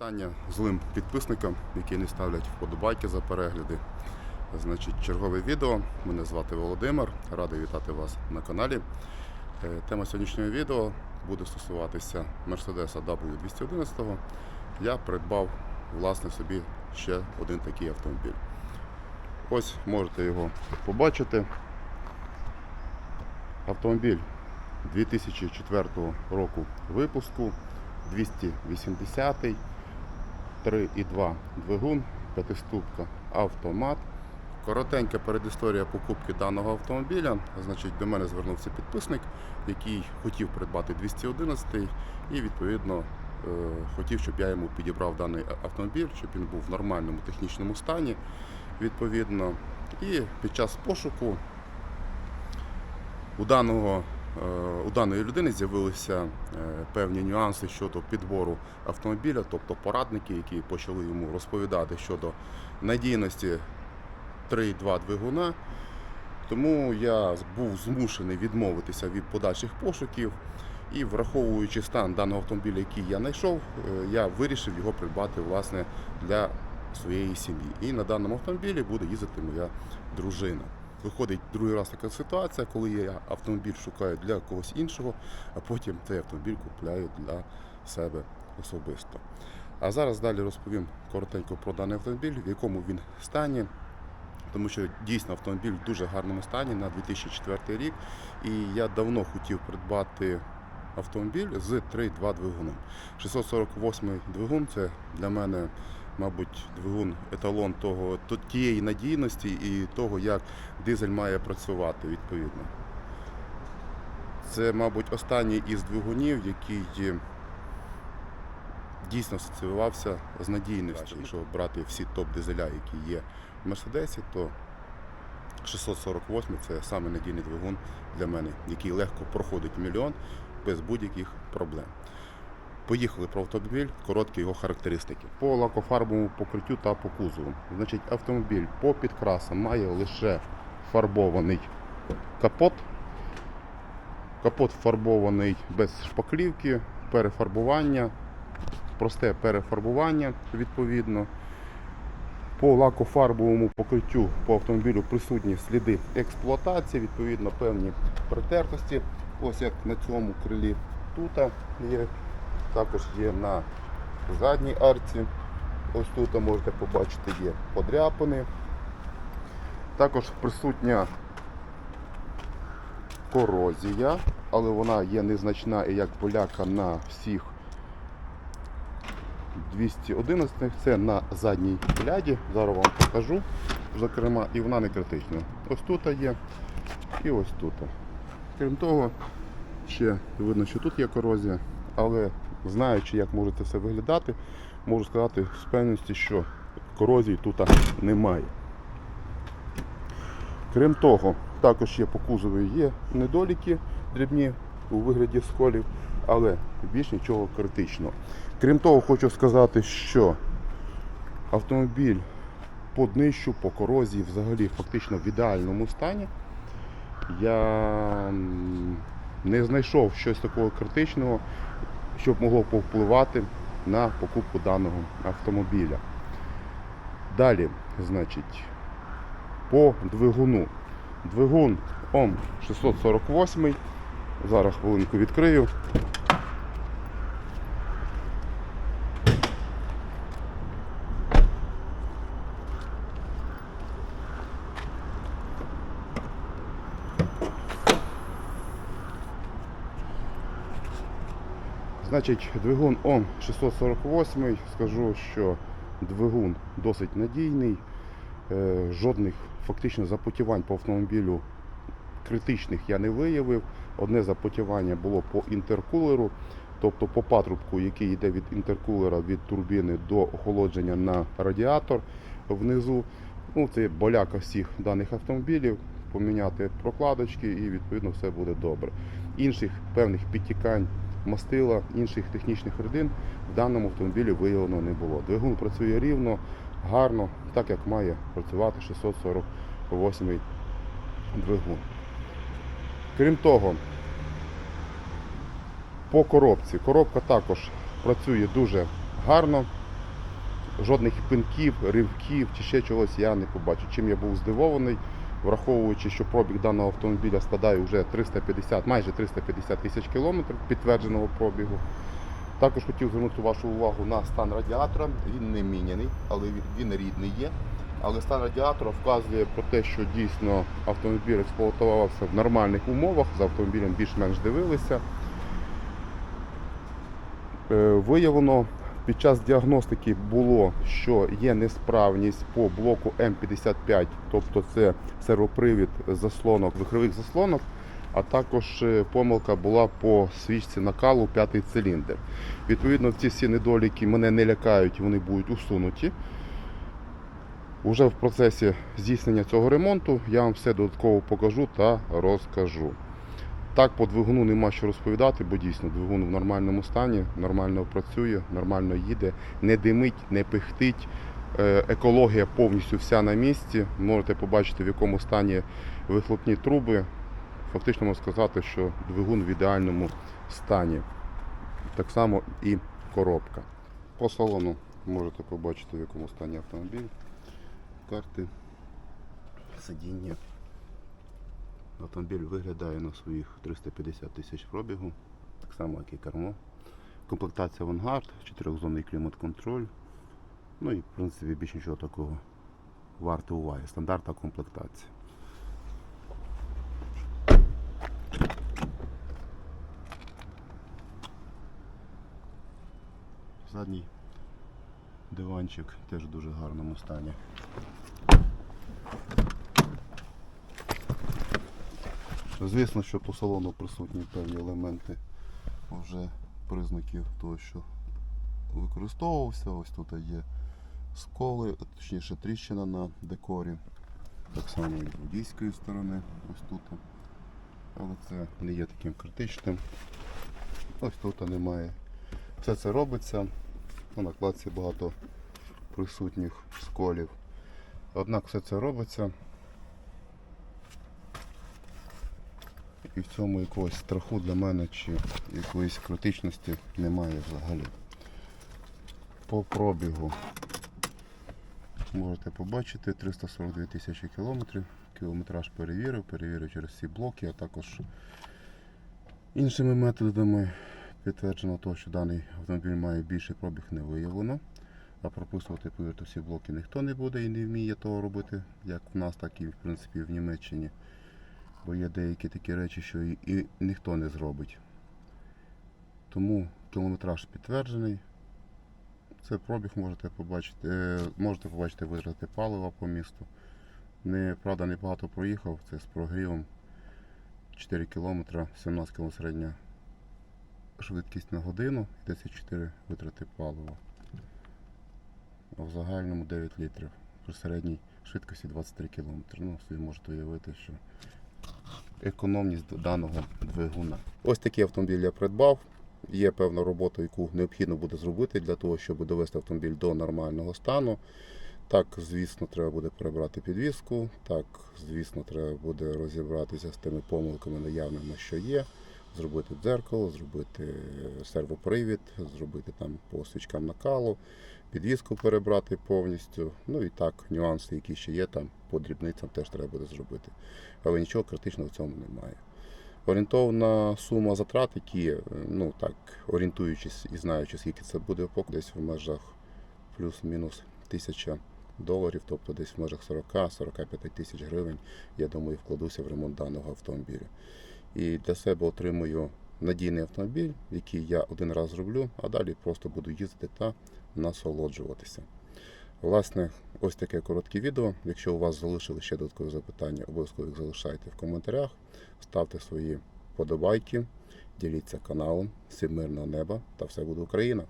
Вітання злим підписникам, які не ставлять вподобайки за перегляди. Значить, чергове відео. Мене звати Володимир. Радий вітати вас на каналі. Е, Тема сьогоднішнього відео буде стосуватися Mercedes W211. Я придбав власне собі ще один такий автомобіль. Ось можете його побачити. Автомобіль 2004 року випуску, 280 3,2 двигун, п'ятиступка автомат. Коротенька передісторія покупки даного автомобіля. Значить, до мене звернувся підписник, який хотів придбати 211 і відповідно е, хотів, щоб я йому підібрав даний автомобіль, щоб він був в нормальному технічному стані. Відповідно. І під час пошуку у даного у даної людини з'явилися е, певні нюанси щодо підбору автомобіля, тобто порадники, які почали йому розповідати щодо надійності 3.2 двигуна. Тому я був змушений відмовитися від подальших пошуків. І враховуючи стан даного автомобіля, який я знайшов, е, я вирішив його придбати власне для своєї сім'ї. І на даному автомобілі буде їздити моя дружина. Виходить другий раз така ситуація, коли я автомобіль шукаю для когось іншого, а потім цей автомобіль купляю для себе особисто. А зараз далі розповім коротенько про даний автомобіль, в якому він стані. Тому що дійсно автомобіль в дуже гарному стані на 2004 рік. І я давно хотів придбати автомобіль з 3.2 двигуном. 648 двигун це для мене, мабуть, двигун еталон того, тієї надійності і того, як дизель має працювати відповідно. Це, мабуть, останній із двигунів, який дійсно асоціювався з надійністю. Якщо брати всі топ-дизеля, які є в Мерседесі, то 648 це саме надійний двигун для мене, який легко проходить мільйон без будь-яких проблем. Поїхали про автомобіль, короткі його характеристики. По лакофарбовому покриттю та по кузову. Значить, автомобіль по підкрасам має лише фарбований капот. Капот фарбований без шпаклівки, перефарбування, просте перефарбування відповідно. По лакофарбовому покриттю по автомобілю присутні сліди експлуатації, відповідно певні притертості. Ось як на цьому крилі тут є, також є на задній арці. Ось тут можете побачити є подряпини. Також присутня корозія, але вона є незначна і як поляка на всіх 211 це на задній ляді. Зараз вам покажу, зокрема, і вона не критична. Ось тут є і ось тут. Крім того, ще видно, що тут є корозія, але знаючи, як може це все виглядати, можу сказати з певністю, що корозії тут немає. Крім того, також є по кузову є недоліки дрібні у вигляді сколів, але більш нічого критичного. Крім того, хочу сказати, що автомобіль по днищу, по корозії взагалі фактично в ідеальному стані. Я не знайшов щось такого критичного, щоб могло повпливати на покупку даного автомобіля. Далі, значить, по двигуну. Двигун ОМ 648. Зараз хвилинку відкрию. Значить, двигун ОМ 648, скажу, що двигун досить надійний, Е, жодних фактично запотівань по автомобілю критичних я не виявив. Одне запотівання було по інтеркулеру, тобто по патрубку, який йде від інтеркулера від турбіни до охолодження на радіатор внизу. Ну, це боляка всіх даних автомобілів. Поміняти прокладочки і відповідно все буде добре. Інших певних підтікань мастила, інших технічних рідин в даному автомобілі виявлено не було. Двигун працює рівно, гарно, так як має працювати 648 двигун. Крім того, по коробці. Коробка також працює дуже гарно, жодних пинків, ривків чи ще чогось я не побачив. Чим я був здивований, враховуючи, що пробіг даного автомобіля складає вже 350, майже 350 тисяч кілометрів підтвердженого пробігу. Також хотів звернути вашу увагу на стан радіатора. Він не міняний, але він, рідний є. Але стан радіатора вказує про те, що дійсно автомобіль експлуатувався в нормальних умовах, за автомобілем більш-менш дивилися. Е, Виявлено під час діагностики було, що є несправність по блоку М55, тобто це сервопривід заслонок, вихрових заслонок, а також е, помилка була по свічці накалу п'ятий циліндр. Відповідно, ці всі недоліки мене не лякають, вони будуть усунуті. Уже в процесі здійснення цього ремонту я вам все додатково покажу та розкажу. Так, по двигуну нема що розповідати, бо дійсно двигун в нормальному стані, нормально працює, нормально їде, не димить, не пихтить. Е, Екологія повністю вся на місці. Можете побачити, в якому стані вихлопні труби. Фактично можна сказати, що двигун в ідеальному стані. Так само і коробка. По салону можете побачити, в якому стані автомобіль, карти, сидіння. Автомобіль виглядає на своїх 350 тисяч пробігу, так само як і кермо. Комплектація авангард, 4-зонний клімат-контроль. Ну і в принципі більш нічого такого варто уваги. Стандартна комплектація. Задній диванчик теж в дуже гарному стані. Звісно, що по салону присутні певні елементи вже признаків того, що використовувався. Ось тут є сколи, точніше тріщина на декорі. Так само і з водійської сторони, ось тут. Але це не є таким критичним. Ось тут немає. Все це робиться. На накладці багато присутніх сколів. Однак все це робиться. І в цьому якогось страху для мене чи якоїсь критичності немає взагалі. По пробігу можете побачити 342 тисячі кілометрів. Кілометраж перевірив, перевірив через всі блоки, а також іншими методами підтверджено того, що даний автомобіль має більший пробіг не виявлено. А прописувати повірте всі блоки ніхто не буде і не вміє того робити, як в нас, так і в принципі в Німеччині. Бо є деякі такі речі, що і, і ніхто не зробить. Тому кілометраж підтверджений. Це пробіг можете побачити. е, Можете побачити витрати палива по місту. Не, правда, небагато проїхав, це з прогрівом 4 км, 17 км середня швидкість на годину, 34 витрати палива. А в загальному 9 літрів. При середній швидкості 23 км. Ну, собі можете уявити, що економність даного двигуна. Ось такий автомобіль я придбав. Є певна робота, яку необхідно буде зробити для того, щоб довести автомобіль до нормального стану. Так, звісно, треба буде перебрати підвіску. Так, звісно, треба буде розібратися з тими помилками наявними, що є. Зробити дзеркало, зробити сервопривід, зробити там по свічкам накалу, підвіску перебрати повністю. Ну і так, нюанси, які ще є там по дрібницям, теж треба буде зробити. Але нічого критичного в цьому немає. Орієнтовна сума затрат, які, е, ну так, орієнтуючись і знаючи, скільки це буде, десь в межах плюс-мінус тисяча доларів, тобто десь в межах 40-45 тисяч гривень, я думаю, вкладуся в ремонт даного автомобіля. І для себе отримую надійний автомобіль, який я один раз зроблю, а далі просто буду їздити та насолоджуватися. Власне, ось таке коротке відео. Якщо у вас залишили ще додаткові запитання, обов'язково їх залишайте в коментарях, ставте свої подобайки, діліться каналом, всім мирного неба та все буде Україна!